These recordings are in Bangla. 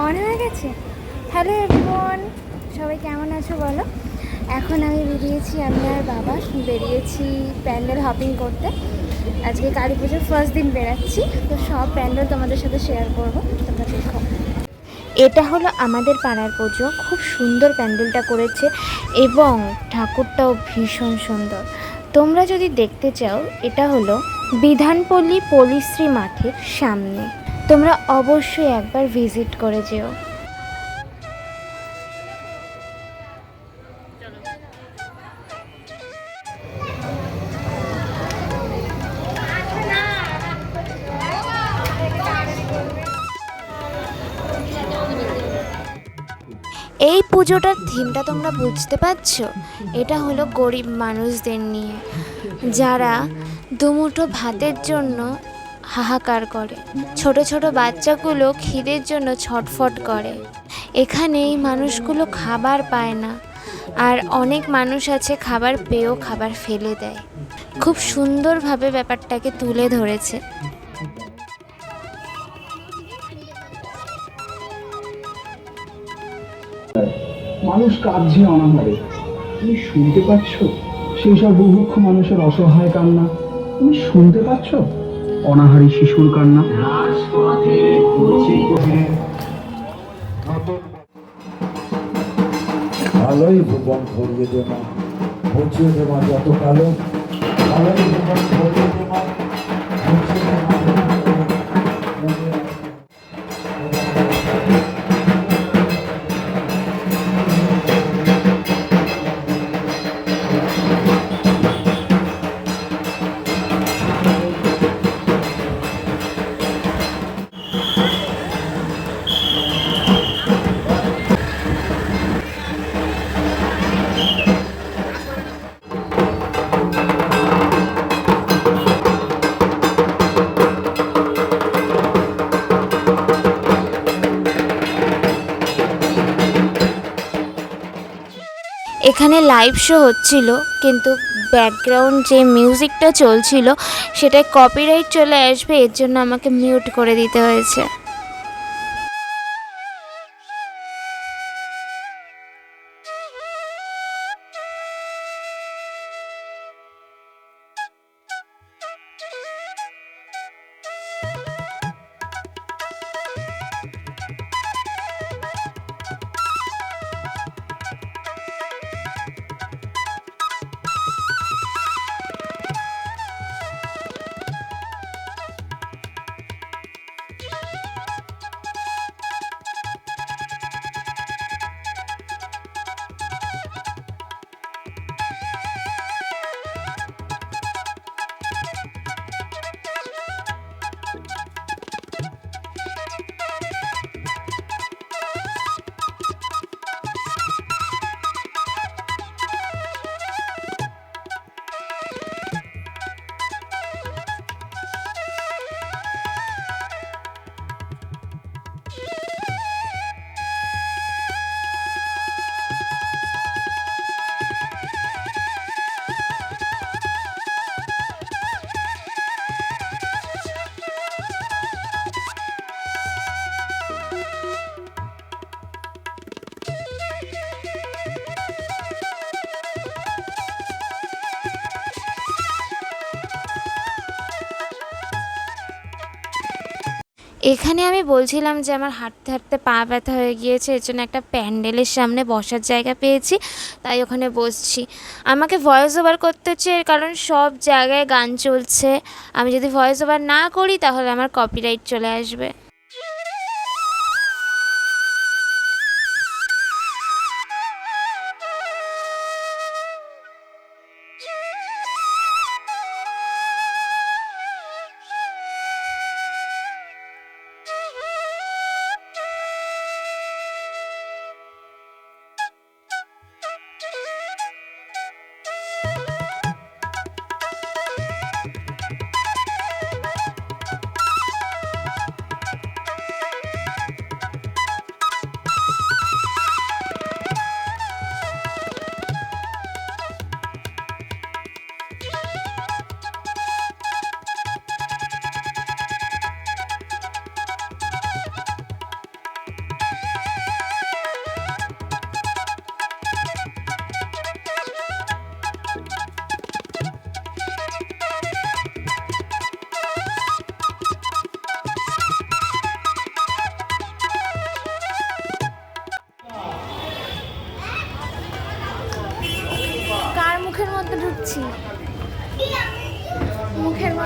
অন হয়ে গেছে। হ্যালো এভরিওয়ান সবাই কেমন আছো বলো? এখন আমি বেরিয়েছি, আমি আর বাবা বেরিয়েছি প্যান্ডেল হপিং করতে। আজকে কালী পুজোর ফার্স্ট দিন বেরাচ্ছি তো সব প্যান্ডেল তোমাদের সাথে শেয়ার করব, তোমরা দেখো। এটা হলো আমাদের পাড়ার পুজো, খুব সুন্দর প্যান্ডেলটা করেছে এবং ঠাকুরটাও ভীষণ সুন্দর। তোমরা যদি দেখতে চাও, এটা হলো বিধানপল্লী পলিশ্রী মাঠের সামনে। তোমরা অবশ্যই একবার ভিজিট করে যেও। এই পুজোটার থিমটা তোমরা বুঝতে পারছ? এটা হলো গরিব মানুষদের নিয়ে, যারা দুমুঠো ভাতের জন্য হাহাকার করে। ছোট ছোট বাচ্চাগুলো খিদের জন্য ছটফট করে। এখানে এই মানুষগুলো খাবার পায় না আর অনেক মানুষ আছে খাবার পেয়েও খাবার ফেলে দেয়। খুব সুন্দরভাবে ব্যাপারটাকে তুলে ধরেছে। মানুষ কাঁদছে অনাহারে। তুমি শুনতে পাচ্ছ? সেই সব বুভুক্ষ মানুষের অসহায় কান্না। তুমি শুনতে পাচ্ছ? অনাহারী শিশুর কান্না। ভালোই ভুবন ভরিয়ে দে বুঝিয়ে দে মা যত কালো। ভালোই ভুবন ভরিয়ে এখানে লাইভ শো হচ্ছিল, কিন্তু ব্যাকগ্রাউন্ড যে মিউজিকটা চলছিল, সেটায় কপিরাইট চলে আসবে, এর জন্য আমাকে মিউট করে দিতে হয়েছে। এখানে আমি বলছিলাম যে আমার হাঁটতে হাঁটতে পা ব্যথা হয়ে গিয়েছে, এর জন্য একটা প্যান্ডেলের সামনে বসার জায়গা পেয়েছি, তাই ওখানে বসছি। আমাকে ভয়েস ওভার করতে হচ্ছে কারণ সব জায়গায় গান চলছে। আমি যদি ভয়েস ওভার না করি, তাহলে আমার কপিরাইট চলে আসবে।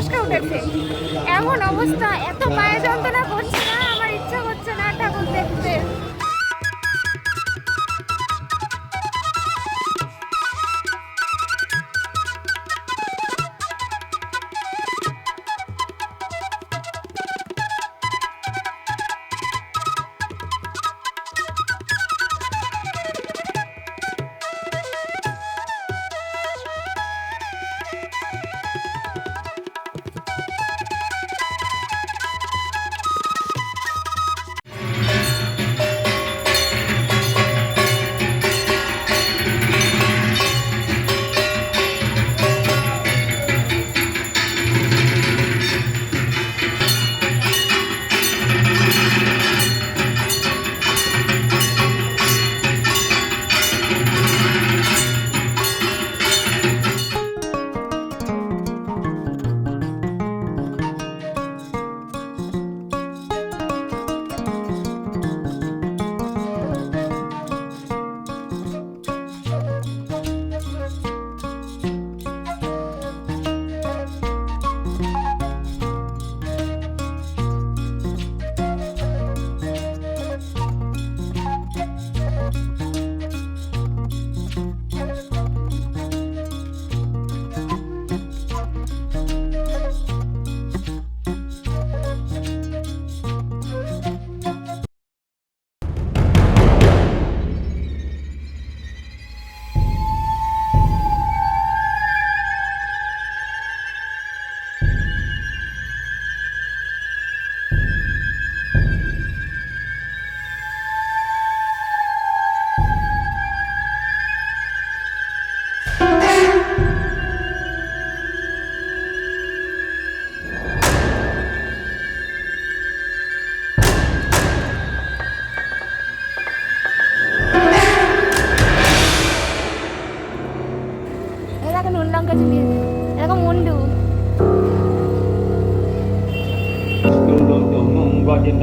ফসকা উঠেছে এমন অবস্থা এত পায়ে যন্ত্রণা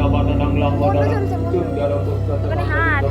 মুন্ডু চলছে মুন্ডু ওখানে হাত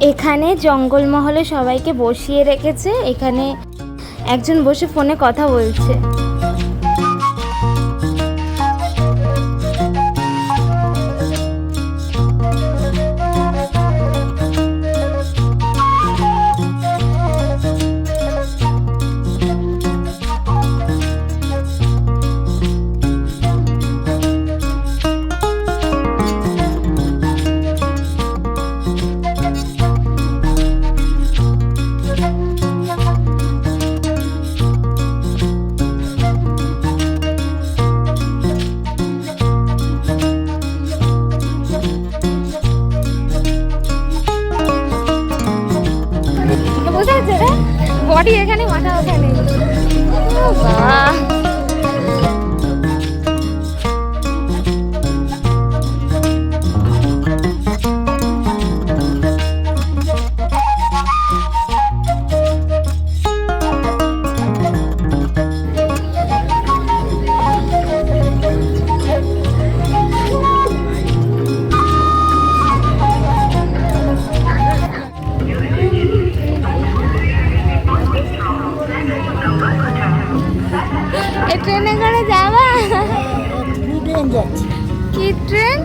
এখানে জঙ্গলমহলে সবাইকে বসিয়ে রেখেছে। এখানে একজন বসে ফোনে কথা বলছে। Mid train?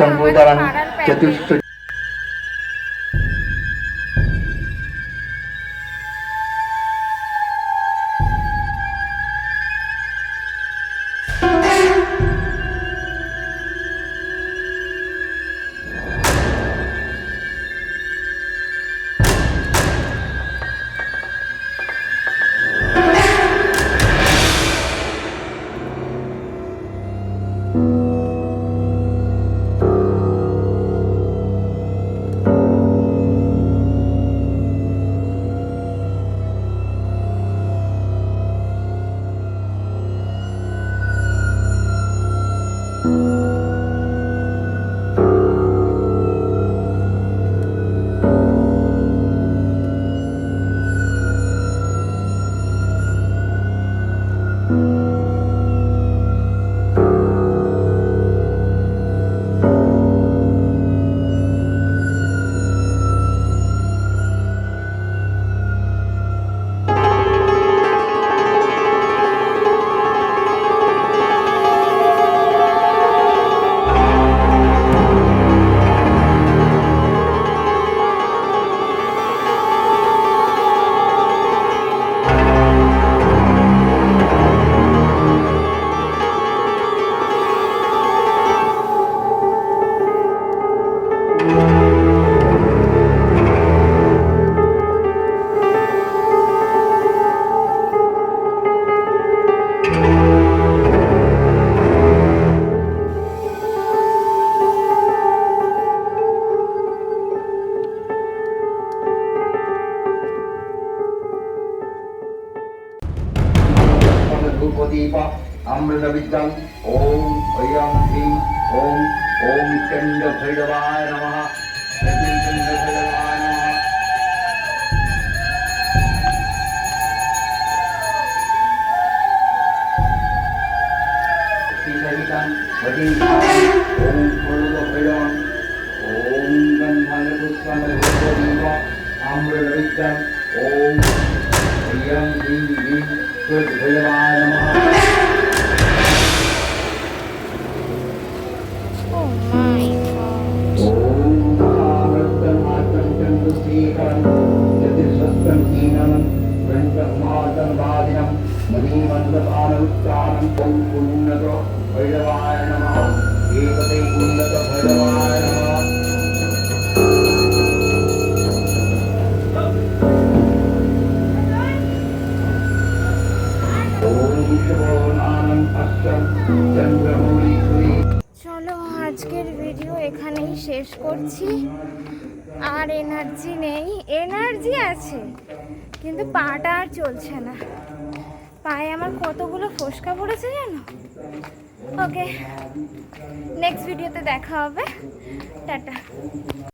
সম্প্রদান চতুর্থ വിളിക്കാം ഓം ഐയം ഹ്രീം. ഓം ഓം ചണ്ഡ ഭൈരവായ നമ. ഓം ഓം ഓം ഓം ഓം ഓം ഓം ഓം ഓം ഓം ഓം ഓം ഐയം ഹ്രീം ഹ്രീം ഭൈരവായ നമ. उन्नत भैरवाय नमः एकते उन्नत भैरवाय नमः ॐ शिवोनानं अष्टं चन्द्रमौळीश्वरी চলো আজকের ভিডিও এখানেই শেষ করছি আর এনার্জি নেই এনার্জি আছে কিন্তু পাটা আর চলছে না পায়ে আমার কতগুলো ফোসকা পড়েছে জানো? ওকে নেক্সট ভিডিওতে দেখা হবে। টাটা।